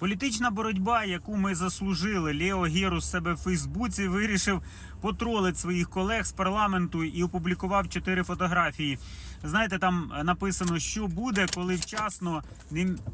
Політична боротьба, яку ми заслужили, Лео Герус себе в Фейсбуці вирішив потролити своїх колег з парламенту і опублікував чотири фотографії. Знаєте, там написано, що буде, коли вчасно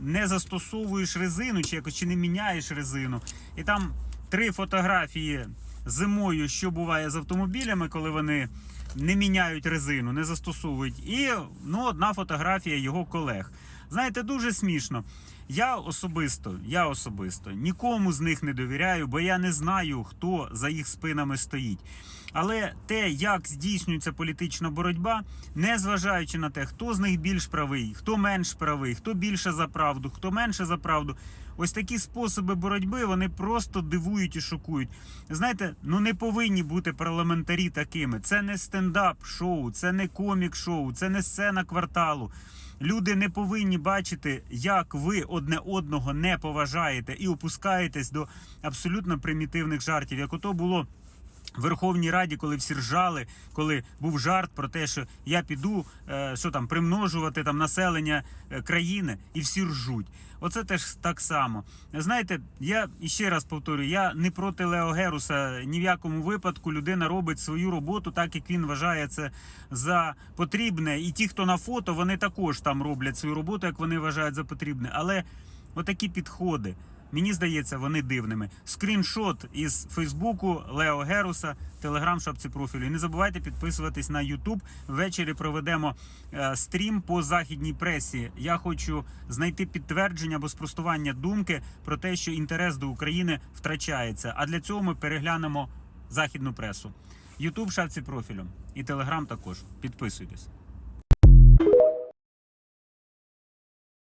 не, застосовуєш резину, чи якось чи не міняєш резину. І там три фотографії зимою, що буває з автомобілями, коли вони не міняють резину, не застосовують. І ну, одна фотографія його колег. Знаєте, дуже смішно. Я особисто, я особисто нікому з них не довіряю, бо я не знаю, хто за їх спинами стоїть. Але те, як здійснюється політична боротьба, не зважаючи на те, хто з них більш правий, хто менш правий, хто більше за правду, хто менше за правду. Ось такі способи боротьби вони просто дивують і шокують. Знаєте, ну не повинні бути парламентарі такими. Це не стендап-шоу, це не комік-шоу, це не сцена кварталу. Люди не повинні бачити, як ви одне одного не поважаєте і опускаєтесь до абсолютно примітивних жартів. Як ото було Верховній Раді, коли всі ржали, коли був жарт про те, що я піду, е, що там примножувати там населення е, країни, і всі ржуть. Оце теж так само. Знаєте, я іще раз повторюю, я не проти Лео Геруса. Ні в якому випадку людина робить свою роботу так, як він вважає це за потрібне. І ті, хто на фото, вони також там роблять свою роботу, як вони вважають за потрібне. Але отакі підходи. Мені здається, вони дивними. Скріншот із Фейсбуку Лео Геруса, телеграм шапці профілю. І не забувайте підписуватись на Ютуб. Ввечері проведемо е, стрім по західній пресі. Я хочу знайти підтвердження або спростування думки про те, що інтерес до України втрачається. А для цього ми переглянемо західну пресу. Ютуб шапці профілю і телеграм також. Підписуйтесь.